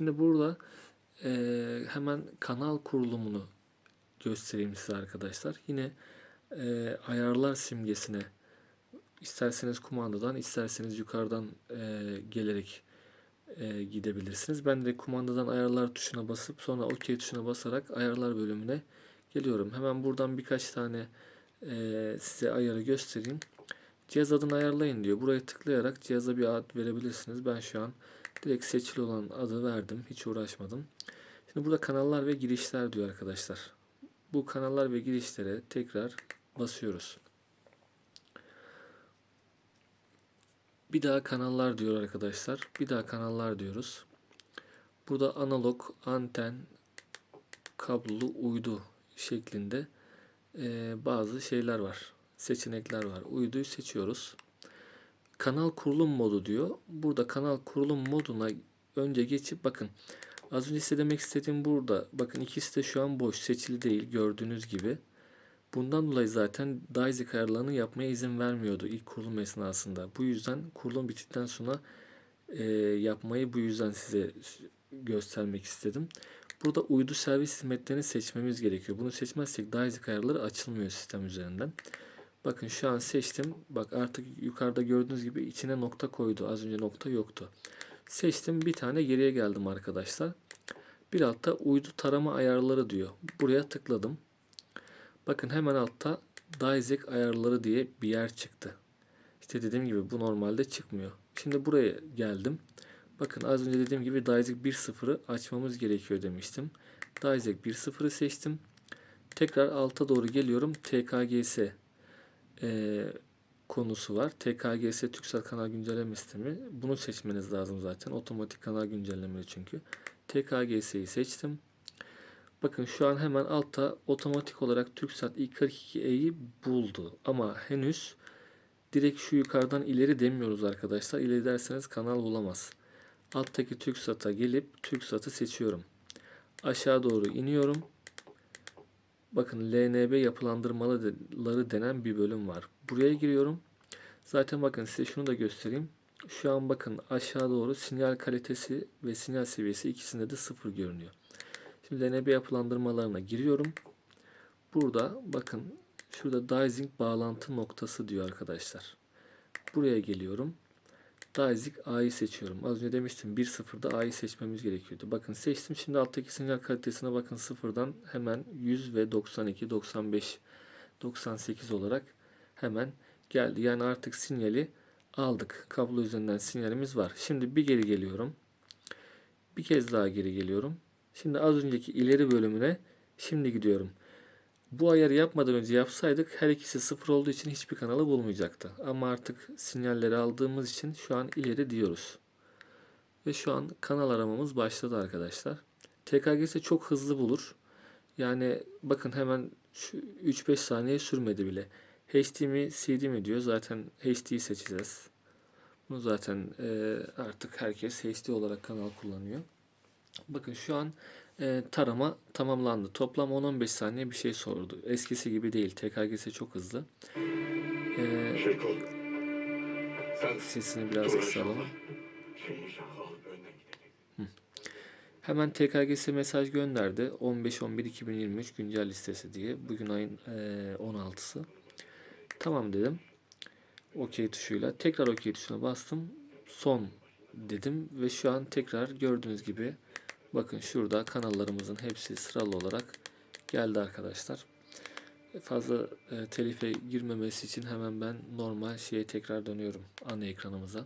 Şimdi burada e, hemen kanal kurulumunu göstereyim size arkadaşlar. Yine e, ayarlar simgesine isterseniz kumandadan isterseniz yukarıdan e, gelerek e, gidebilirsiniz. Ben de kumandadan ayarlar tuşuna basıp sonra OK tuşuna basarak ayarlar bölümüne geliyorum. Hemen buradan birkaç tane e, size ayarı göstereyim. Cihaz adını ayarlayın diyor. Buraya tıklayarak cihaza bir ad verebilirsiniz. Ben şu an direkt seçili olan adı verdim. Hiç uğraşmadım. Şimdi burada kanallar ve girişler diyor arkadaşlar. Bu kanallar ve girişlere tekrar basıyoruz. Bir daha kanallar diyor arkadaşlar. Bir daha kanallar diyoruz. Burada analog, anten, kablolu, uydu şeklinde bazı şeyler var. Seçenekler var. Uyduyu seçiyoruz. Kanal kurulum modu diyor. Burada kanal kurulum moduna önce geçip bakın. Az önce size demek istediğim burada. Bakın ikisi de şu an boş. Seçili değil gördüğünüz gibi. Bundan dolayı zaten Daizik ayarlarını yapmaya izin vermiyordu ilk kurulum esnasında. Bu yüzden kurulum bittikten sonra e, yapmayı bu yüzden size göstermek istedim. Burada uydu servis hizmetlerini seçmemiz gerekiyor. Bunu seçmezsek Daizik ayarları açılmıyor sistem üzerinden. Bakın şu an seçtim. Bak artık yukarıda gördüğünüz gibi içine nokta koydu. Az önce nokta yoktu. Seçtim. Bir tane geriye geldim arkadaşlar. Bir altta uydu tarama ayarları diyor. Buraya tıkladım. Bakın hemen altta Daizik ayarları diye bir yer çıktı. İşte dediğim gibi bu normalde çıkmıyor. Şimdi buraya geldim. Bakın az önce dediğim gibi Daizik 1.0'ı açmamız gerekiyor demiştim. Daizik 1.0'ı seçtim. Tekrar alta doğru geliyorum. TKGS e, konusu var. TKGS Türksel Kanal Güncelleme Sistemi. Bunu seçmeniz lazım zaten. Otomatik kanal güncellemeli çünkü. TKGS'yi seçtim. Bakın şu an hemen altta otomatik olarak TürkSat i42e'yi buldu. Ama henüz direkt şu yukarıdan ileri demiyoruz arkadaşlar. İleri derseniz kanal bulamaz. Alttaki TürkSat'a gelip TürkSat'ı seçiyorum. Aşağı doğru iniyorum. Bakın LNB yapılandırmaları denen bir bölüm var. Buraya giriyorum. Zaten bakın size şunu da göstereyim. Şu an bakın aşağı doğru sinyal kalitesi ve sinyal seviyesi ikisinde de sıfır görünüyor. Şimdi LNB yapılandırmalarına giriyorum. Burada bakın şurada Dizing bağlantı noktası diyor arkadaşlar. Buraya geliyorum. Dizing A'yı seçiyorum. Az önce demiştim 1.0'da A'yı seçmemiz gerekiyordu. Bakın seçtim. Şimdi alttaki sinyal kalitesine bakın sıfırdan hemen 100 ve 92, 95, 98 olarak hemen geldi. Yani artık sinyali aldık. Kablo üzerinden sinyalimiz var. Şimdi bir geri geliyorum. Bir kez daha geri geliyorum. Şimdi az önceki ileri bölümüne şimdi gidiyorum. Bu ayarı yapmadan önce yapsaydık her ikisi sıfır olduğu için hiçbir kanalı bulmayacaktı. Ama artık sinyalleri aldığımız için şu an ileri diyoruz. Ve şu an kanal aramamız başladı arkadaşlar. TKGS çok hızlı bulur. Yani bakın hemen şu 3-5 saniye sürmedi bile. HD mi CD mi diyor. Zaten HD'yi seçeceğiz. Bunu zaten e, artık herkes HD olarak kanal kullanıyor. Bakın şu an e, tarama tamamlandı. Toplam 10-15 saniye bir şey sordu. Eskisi gibi değil. TKGS çok hızlı. E, sesini biraz kısalım. gideceksin. Hemen TKGS mesaj gönderdi. 15-11-2023 güncel listesi diye. Bugün ayın e, 16'sı. Tamam dedim. OK tuşuyla. Tekrar OK tuşuna bastım. Son dedim ve şu an tekrar gördüğünüz gibi bakın şurada kanallarımızın hepsi sıralı olarak geldi arkadaşlar. Fazla e, telife girmemesi için hemen ben normal şeye tekrar dönüyorum ana ekranımıza.